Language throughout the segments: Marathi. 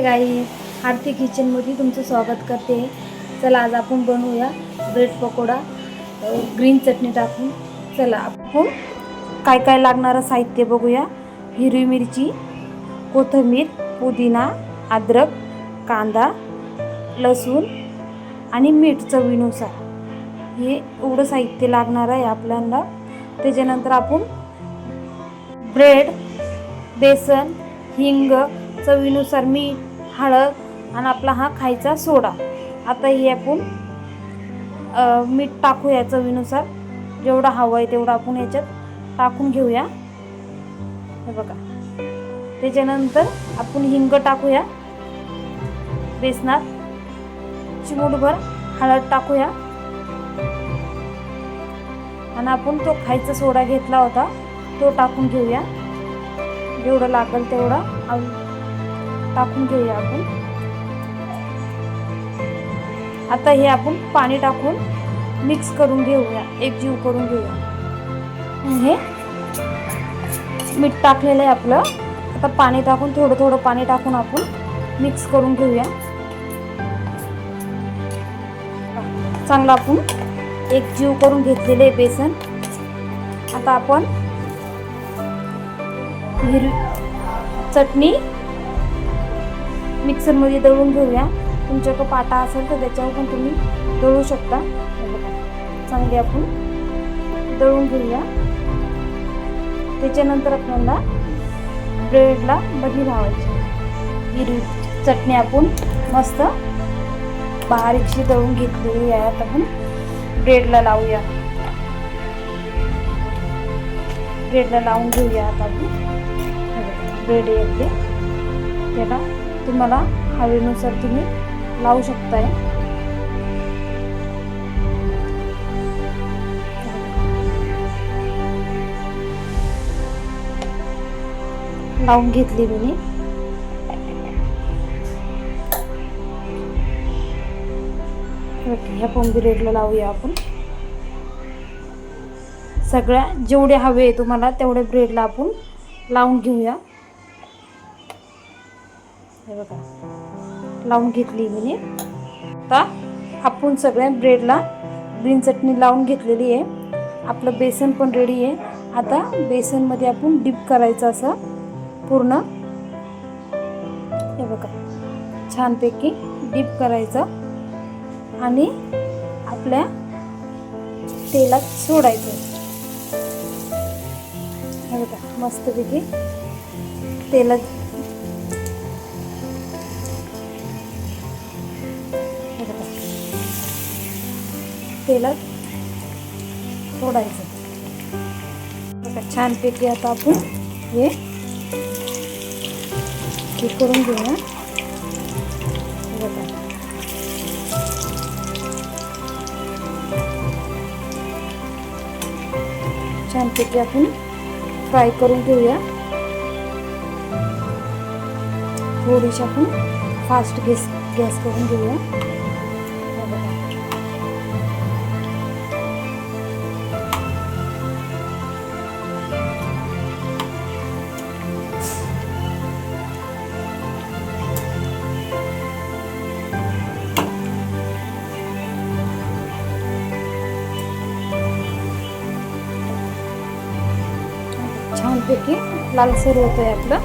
नमस्ते गाई आरती किचनमध्ये तुमचं स्वागत करते. चला आज आपण बनवूया ब्रेड पकोडा ग्रीन चटणी टाकून. चला आपण काय काय लागणारं साहित्य बघूया. हिरवी मिरची कोथिंबीर पुदिना अद्रक कांदा लसूण आणि मीठ चवीनुसार. हे एवढं साहित्य लागणार आहे आपल्याला. त्याच्यानंतर आपण ब्रेड बेसन हिंग चवीनुसार मीठ हळद आणि आपला हा खायचा सोडा. आता हे आपण मीठ टाकू या चवीनुसार. जेवढा हवं आहे तेवढं आपण याच्यात टाकून घेऊया. हे बघा. त्याच्यानंतर आपण हिंग टाकूया. बेसनात. चिमूटभर हळद टाकूया. आणि आपण तो खायचा सोडा घेतला होता तो टाकून घेऊया. जेवढं लागेल तेवढा. टाकून घेऊया आपण. आता हे आपण पाणी टाकून मिक्स करून घेऊया. एकजीव करून घेऊया. हे मीठ टाकलेलं आहे आपलं. आता पाणी टाकून थोडं थोडं पाणी टाकून आपण मिक्स करून घेऊया. चांगलं आपण एकजीव करून घेतलेले आहे बेसन. आता आपण हिरवी चटणी मिक्सरमध्ये दळून घेऊया. तुमच्याकडं पाटा असेल तर त्याच्यावर पण तुम्ही दळू शकता. चांगली आपण दळून घेऊया. त्याच्यानंतर आपल्याला ब्रेडला बही लावायची. हिरवी चटणी आपण मस्त बारीकशी दळून घेतलेली आहे. आता आपण ब्रेडला लावूया. ब्रेडला लावून घेऊया आता आपण. ब्रेड येते. त्याला तुम्हाला हवेनुसार तुम्ही लावू शकताय. लावून घेतली मी. ओके ह्या पंबी लावूया आपण. सगळ्या जेवढे हवे तुम्हाला तेवढे ब्रेडला आपण लावून घेऊया. हे बघा. लावून घेतली मी. आता आपण सगळ्या ब्रेडला ग्रीन चटणी लावून घेतलेली आहे. आपलं बेसन पण रेडी आहे. आता बेसनमध्ये आपण डिप करायचं असं पूर्ण. हे बघा. छानपैकी डिप करायचं. आणि आपल्या तेलात सोडायचं. हे बघा. मस्तपैकी तेलात तेलात सोडायचं. बघा छानपैकी आता आपण हे हे करून घेऊया. बघा. छानपैकी आपण फ्राय करून घेऊया. थोडीशी आपण फास्ट गॅस गॅस करून घेऊया. छानपैकी लालसर होत आहे आपलं.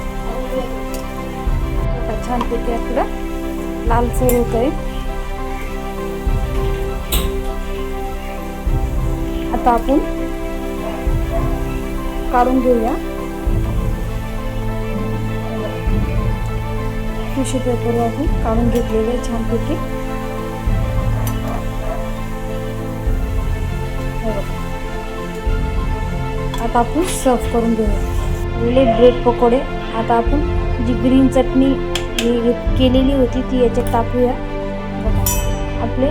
आता छानपैकी आपलं लालसर होत आहे आता आपण काढून घेऊया. टिश्यू पेपर आपण काढून घेतलेले छानपैकी. आता आपण सर्व करून घेऊया. वेळे ब्रेड पकोडे. आता आपण जी ग्रीन चटणी केलेली होती ती याच्यात टाकूया. बघा. आपले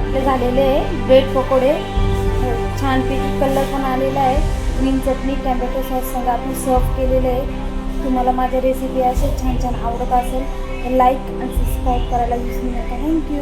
आपले झालेले आहे ब्रेड पकोडे हो, छानपैकी कलर पण आलेला आहे. ग्रीन चटणी टॅमॅटो सॉस सगळं आपण सर्व केलेले आहे. तुम्हाला माझ्या रेसिपी असे छान छान आवडत असेल तर लाईक आणि सबस्क्राईब करायला विसरू नका. थँक्यू